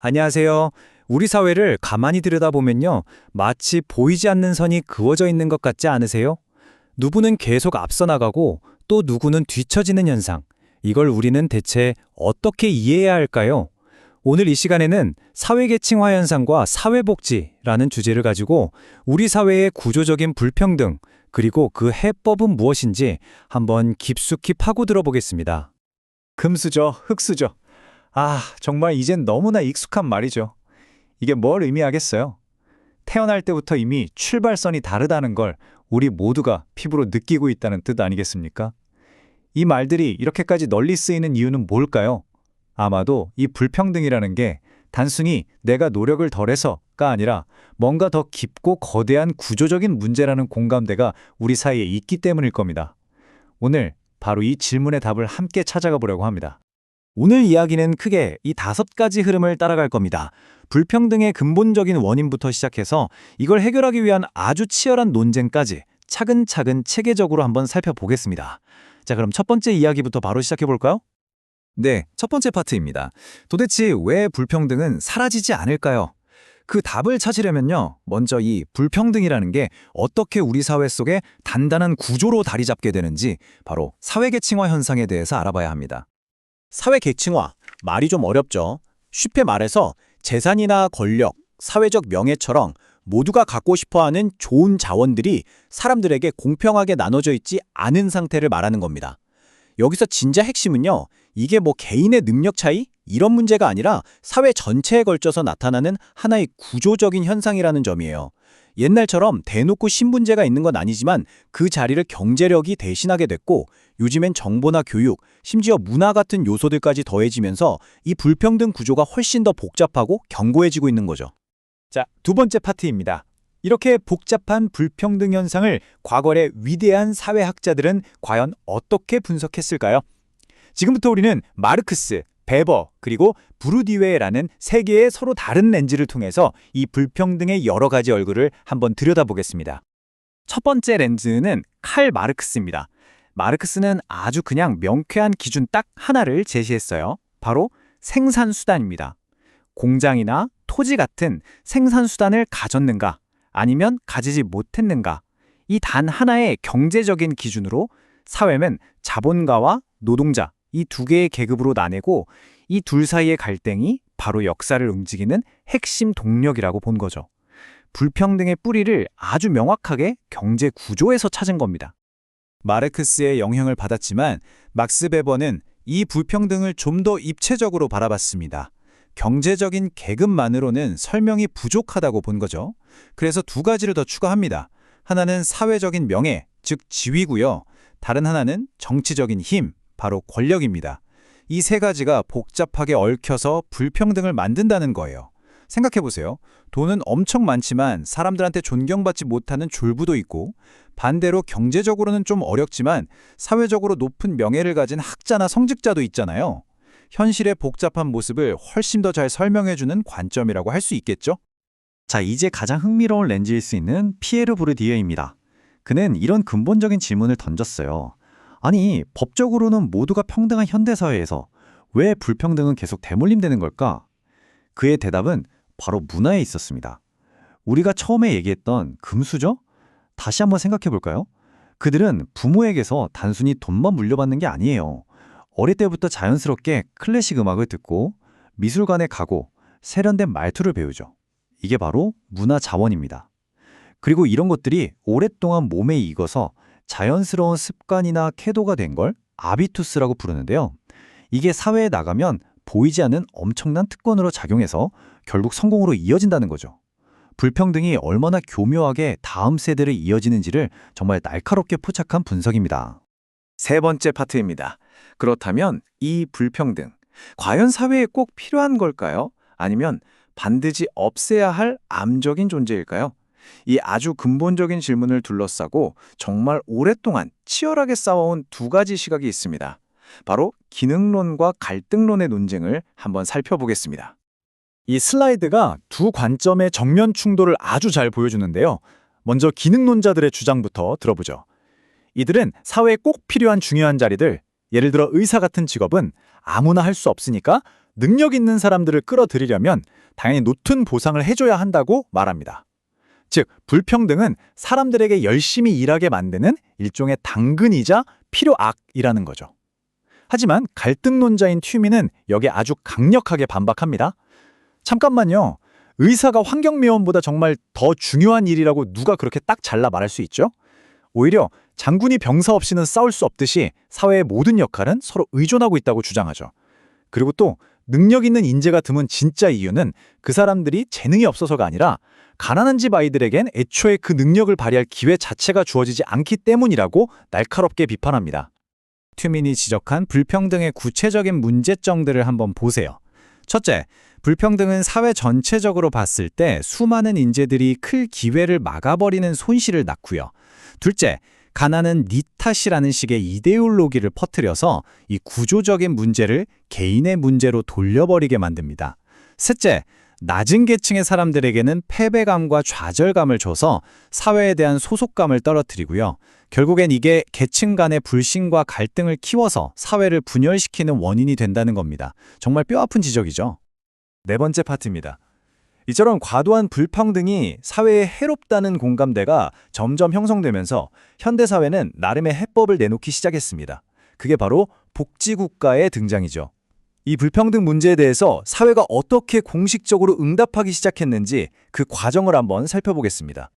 안녕하세요. 우리 사회를 가만히 들여다보면요. 마치 보이지 않는 선이 그어져 있는 것 같지 않으세요? 누구는 계속 앞서 나가고 또 누구는 뒤처지는 현상. 이걸 우리는 대체 어떻게 이해해야 할까요? 오늘 이 시간에는 사회계층화 현상과 사회복지라는 주제를 가지고 우리 사회의 구조적인 불평등, 그리고 그 해법은 무엇인지 한번 깊숙이 파고들어 보겠습니다. 금수저, 흙수저. 아, 정말 이젠 너무나 익숙한 말이죠. 이게 뭘 의미하겠어요? 태어날 때부터 이미 출발선이 다르다는 걸 우리 모두가 피부로 느끼고 있다는 뜻 아니겠습니까? 이 말들이 이렇게까지 널리 쓰이는 이유는 뭘까요? 아마도 이 불평등이라는 게 단순히 내가 노력을 덜해서가 아니라 뭔가 더 깊고 거대한 구조적인 문제라는 공감대가 우리 사이에 있기 때문일 겁니다. 오늘 바로 이 질문의 답을 함께 찾아가 보려고 합니다. 오늘 이야기는 크게 이 다섯 가지 흐름을 따라갈 겁니다. 불평등의 근본적인 원인부터 시작해서 이걸 해결하기 위한 아주 치열한 논쟁까지 차근차근 체계적으로 한번 살펴보겠습니다. 자, 그럼 첫 번째 이야기부터 바로 시작해 볼까요? 네, 첫 번째 파트입니다. 도대체 왜 불평등은 사라지지 않을까요? 그 답을 찾으려면요, 먼저 이 불평등이라는 게 어떻게 우리 사회 속에 단단한 구조로 자리 잡게 되는지 바로 사회계층화 현상에 대해서 알아봐야 합니다. 사회 계층화, 말이 좀 어렵죠. 쉽게 말해서 재산이나 권력, 사회적 명예처럼 모두가 갖고 싶어하는 좋은 자원들이 사람들에게 공평하게 나눠져 있지 않은 상태를 말하는 겁니다. 여기서 진짜 핵심은요, 이게 뭐 개인의 능력 차이? 이런 문제가 아니라 사회 전체에 걸쳐서 나타나는 하나의 구조적인 현상이라는 점이에요. 옛날처럼 대놓고 신분제가 있는 건 아니지만 그 자리를 경제력이 대신하게 됐고 요즘엔 정보나 교육, 심지어 문화 같은 요소들까지 더해지면서 이 불평등 구조가 훨씬 더 복잡하고 견고해지고 있는 거죠. 자, 두 번째 파트입니다. 이렇게 복잡한 불평등 현상을 과거의 위대한 사회학자들은 과연 어떻게 분석했을까요? 지금부터 우리는 마르크스, 베버, 그리고 부르디웨라는 세 개의 서로 다른 렌즈를 통해서 이 불평등의 여러 가지 얼굴을 한번 들여다보겠습니다. 첫 번째 렌즈는 칼 마르크스입니다. 마르크스는 아주 그냥 명쾌한 기준 딱 하나를 제시했어요. 바로 생산수단입니다. 공장이나 토지 같은 생산수단을 가졌는가 아니면 가지지 못했는가 이 단 하나의 경제적인 기준으로 사회는 자본가와 노동자 이 두 개의 계급으로 나뉘고 이 둘 사이의 갈등이 바로 역사를 움직이는 핵심 동력이라고 본 거죠. 불평등의 뿌리를 아주 명확하게 경제 구조에서 찾은 겁니다. 마르크스의 영향을 받았지만 막스 베버는 이 불평등을 좀 더 입체적으로 바라봤습니다. 경제적인 계급만으로는 설명이 부족하다고 본 거죠. 그래서 두 가지를 더 추가합니다. 하나는 사회적인 명예, 즉 지위고요. 다른 하나는 정치적인 힘, 바로 권력입니다. 이 세 가지가 복잡하게 얽혀서 불평등을 만든다는 거예요. 생각해 보세요. 돈은 엄청 많지만 사람들한테 존경받지 못하는 졸부도 있고 반대로 경제적으로는 좀 어렵지만 사회적으로 높은 명예를 가진 학자나 성직자도 있잖아요. 현실의 복잡한 모습을 훨씬 더 잘 설명해주는 관점이라고 할 수 있겠죠? 자, 이제 가장 흥미로운 렌즈일 수 있는 피에르 부르디에입니다. 그는 이런 근본적인 질문을 던졌어요. 아니, 법적으로는 모두가 평등한 현대사회에서 왜 불평등은 계속 대물림되는 걸까? 그의 대답은 바로 문화에 있었습니다. 우리가 처음에 얘기했던 금수저? 다시 한번 생각해 볼까요? 그들은 부모에게서 단순히 돈만 물려받는 게 아니에요. 어릴 때부터 자연스럽게 클래식 음악을 듣고 미술관에 가고 세련된 말투를 배우죠. 이게 바로 문화 자원입니다. 그리고 이런 것들이 오랫동안 몸에 익어서 자연스러운 습관이나 태도가 된 걸 아비투스라고 부르는데요. 이게 사회에 나가면 보이지 않는 엄청난 특권으로 작용해서 결국 성공으로 이어진다는 거죠. 불평등이 얼마나 교묘하게 다음 세대를 이어지는지를 정말 날카롭게 포착한 분석입니다. 세 번째 파트입니다. 그렇다면 이 불평등, 과연 사회에 꼭 필요한 걸까요? 아니면 반드시 없애야 할 암적인 존재일까요? 이 아주 근본적인 질문을 둘러싸고 정말 오랫동안 치열하게 싸워온 두 가지 시각이 있습니다. 바로 기능론과 갈등론의 논쟁을 한번 살펴보겠습니다. 이 슬라이드가 두 관점의 정면 충돌을 아주 잘 보여주는데요. 먼저 기능론자들의 주장부터 들어보죠. 이들은 사회에 꼭 필요한 중요한 자리들, 예를 들어 의사 같은 직업은 아무나 할 수 없으니까 능력 있는 사람들을 끌어들이려면 당연히 노튼 보상을 해줘야 한다고 말합니다. 즉, 불평등은 사람들에게 열심히 일하게 만드는 일종의 당근이자 필요악이라는 거죠. 하지만 갈등론자인 튜미는 여기에 아주 강력하게 반박합니다. 잠깐만요. 의사가 환경미원보다 정말 더 중요한 일이라고 누가 그렇게 딱 잘라 말할 수 있죠? 오히려 장군이 병사 없이는 싸울 수 없듯이 사회의 모든 역할은 서로 의존하고 있다고 주장하죠. 그리고 또 능력 있는 인재가 드문 진짜 이유는 그 사람들이 재능이 없어서가 아니라 가난한 집 아이들에겐 애초에 그 능력을 발휘할 기회 자체가 주어지지 않기 때문이라고 날카롭게 비판합니다. 튜민이 지적한 불평등의 구체적인 문제점들을 한번 보세요. 첫째, 불평등은 사회 전체적으로 봤을 때 수많은 인재들이 클 기회를 막아버리는 손실을 낳고요. 둘째, 가난은 니 탓이라는 식의 이데올로기를 퍼뜨려서 이 구조적인 문제를 개인의 문제로 돌려버리게 만듭니다. 셋째, 낮은 계층의 사람들에게는 패배감과 좌절감을 줘서 사회에 대한 소속감을 떨어뜨리고요. 결국엔 이게 계층 간의 불신과 갈등을 키워서 사회를 분열시키는 원인이 된다는 겁니다. 정말 뼈아픈 지적이죠. 네 번째 파트입니다. 이처럼 과도한 불평등이 사회에 해롭다는 공감대가 점점 형성되면서 현대사회는 나름의 해법을 내놓기 시작했습니다. 그게 바로 복지국가의 등장이죠. 이 불평등 문제에 대해서 사회가 어떻게 공식적으로 응답하기 시작했는지 그 과정을 한번 살펴보겠습니다.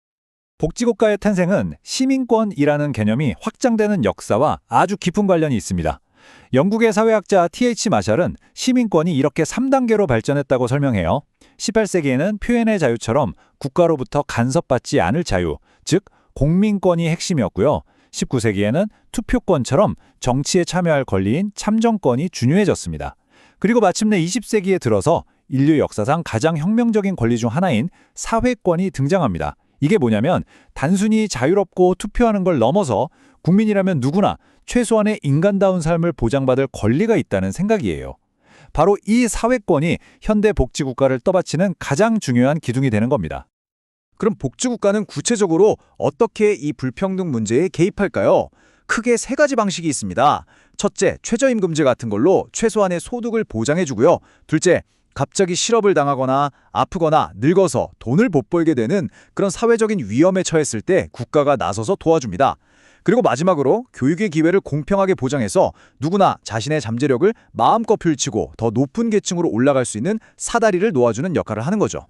복지국가의 탄생은 시민권이라는 개념이 확장되는 역사와 아주 깊은 관련이 있습니다. 영국의 사회학자 T.H. 마샬은 시민권이 이렇게 3단계로 발전했다고 설명해요. 18세기에는 표현의 자유처럼 국가로부터 간섭받지 않을 자유, 즉 공민권이 핵심이었고요. 19세기에는 투표권처럼 정치에 참여할 권리인 참정권이 중요해졌습니다. 그리고 마침내 20세기에 들어서 인류 역사상 가장 혁명적인 권리 중 하나인 사회권이 등장합니다. 이게 뭐냐면 단순히 자유롭고 투표하는 걸 넘어서 국민이라면 누구나 최소한의 인간다운 삶을 보장받을 권리가 있다는 생각이에요. 바로 이 사회권이 현대 복지국가를 떠받치는 가장 중요한 기둥이 되는 겁니다. 그럼 복지국가는 구체적으로 어떻게 이 불평등 문제에 개입할까요? 크게 세 가지 방식이 있습니다. 첫째, 최저임금제 같은 걸로 최소한의 소득을 보장해주고요. 둘째, 갑자기 실업을 당하거나 아프거나 늙어서 돈을 못 벌게 되는 그런 사회적인 위험에 처했을 때 국가가 나서서 도와줍니다. 그리고 마지막으로 교육의 기회를 공평하게 보장해서 누구나 자신의 잠재력을 마음껏 펼치고 더 높은 계층으로 올라갈 수 있는 사다리를 놓아주는 역할을 하는 거죠.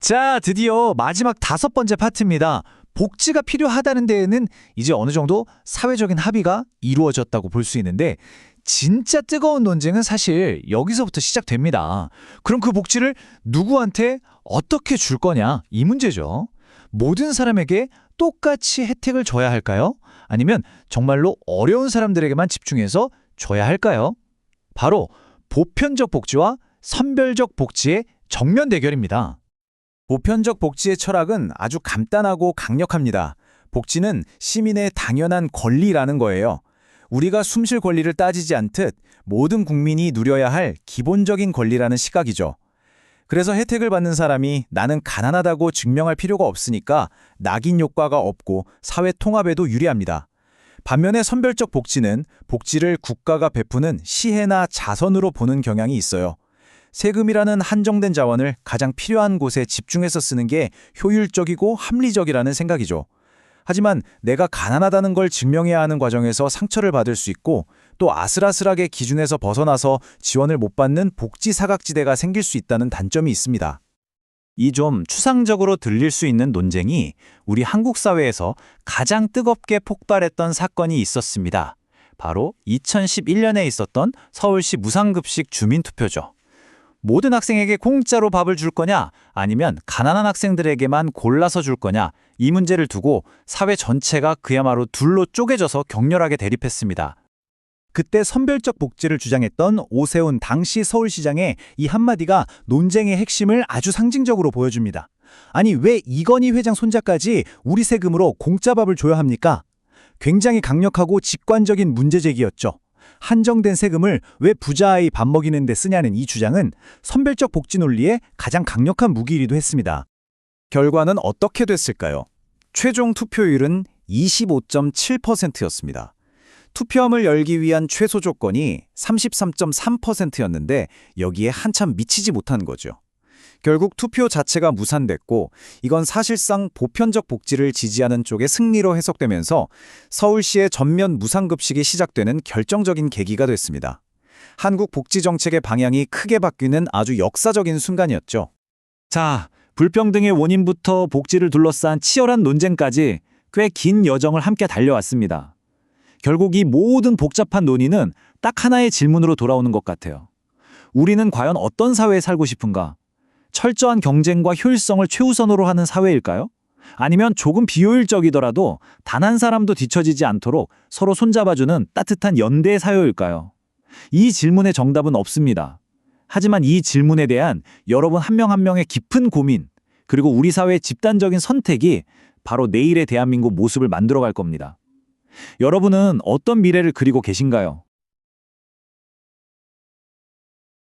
자, 드디어 마지막 다섯 번째 파트입니다. 복지가 필요하다는 데에는 이제 어느 정도 사회적인 합의가 이루어졌다고 볼 수 있는데 진짜 뜨거운 논쟁은 사실 여기서부터 시작됩니다. 그럼 그 복지를 누구한테 어떻게 줄 거냐 이 문제죠. 모든 사람에게 똑같이 혜택을 줘야 할까요? 아니면 정말로 어려운 사람들에게만 집중해서 줘야 할까요? 바로 보편적 복지와 선별적 복지의 정면 대결입니다. 보편적 복지의 철학은 아주 간단하고 강력합니다. 복지는 시민의 당연한 권리라는 거예요. 우리가 숨쉴 권리를 따지지 않듯 모든 국민이 누려야 할 기본적인 권리라는 시각이죠. 그래서 혜택을 받는 사람이 나는 가난하다고 증명할 필요가 없으니까 낙인 효과가 없고 사회 통합에도 유리합니다. 반면에 선별적 복지는 복지를 국가가 베푸는 시혜나 자선으로 보는 경향이 있어요. 세금이라는 한정된 자원을 가장 필요한 곳에 집중해서 쓰는 게 효율적이고 합리적이라는 생각이죠. 하지만 내가 가난하다는 걸 증명해야 하는 과정에서 상처를 받을 수 있고 또 아슬아슬하게 기준에서 벗어나서 지원을 못 받는 복지 사각지대가 생길 수 있다는 단점이 있습니다. 이 좀 추상적으로 들릴 수 있는 논쟁이 우리 한국 사회에서 가장 뜨겁게 폭발했던 사건이 있었습니다. 바로 2011년에 있었던 서울시 무상급식 주민투표죠. 모든 학생에게 공짜로 밥을 줄 거냐 아니면 가난한 학생들에게만 골라서 줄 거냐 이 문제를 두고 사회 전체가 그야말로 둘로 쪼개져서 격렬하게 대립했습니다. 그때 선별적 복지를 주장했던 오세훈 당시 서울시장의 이 한마디가 논쟁의 핵심을 아주 상징적으로 보여줍니다. 아니 왜 이건희 회장 손자까지 우리 세금으로 공짜 밥을 줘야 합니까? 굉장히 강력하고 직관적인 문제 제기였죠. 한정된 세금을 왜 부자아이 밥 먹이는 데 쓰냐는 이 주장은 선별적 복지 논리의 가장 강력한 무기이기도 했습니다. 결과는 어떻게 됐을까요? 최종 투표율은 25.7%였습니다. 투표함을 열기 위한 최소 조건이 33.3%였는데 여기에 한참 미치지 못한 거죠. 결국 투표 자체가 무산됐고 이건 사실상 보편적 복지를 지지하는 쪽의 승리로 해석되면서 서울시의 전면 무상급식이 시작되는 결정적인 계기가 됐습니다. 한국 복지 정책의 방향이 크게 바뀌는 아주 역사적인 순간이었죠. 자, 불평등의 원인부터 복지를 둘러싼 치열한 논쟁까지 꽤 긴 여정을 함께 달려왔습니다. 결국 이 모든 복잡한 논의는 딱 하나의 질문으로 돌아오는 것 같아요. 우리는 과연 어떤 사회에 살고 싶은가? 철저한 경쟁과 효율성을 최우선으로 하는 사회일까요? 아니면 조금 비효율적이더라도 단 한 사람도 뒤처지지 않도록 서로 손잡아주는 따뜻한 연대 사회일까요? 이 질문의 정답은 없습니다. 하지만 이 질문에 대한 여러분 한 명한 명의 깊은 고민, 그리고 우리 사회의 집단적인 선택이 바로 내일의 대한민국 모습을 만들어갈 겁니다. 여러분은 어떤 미래를 그리고 계신가요?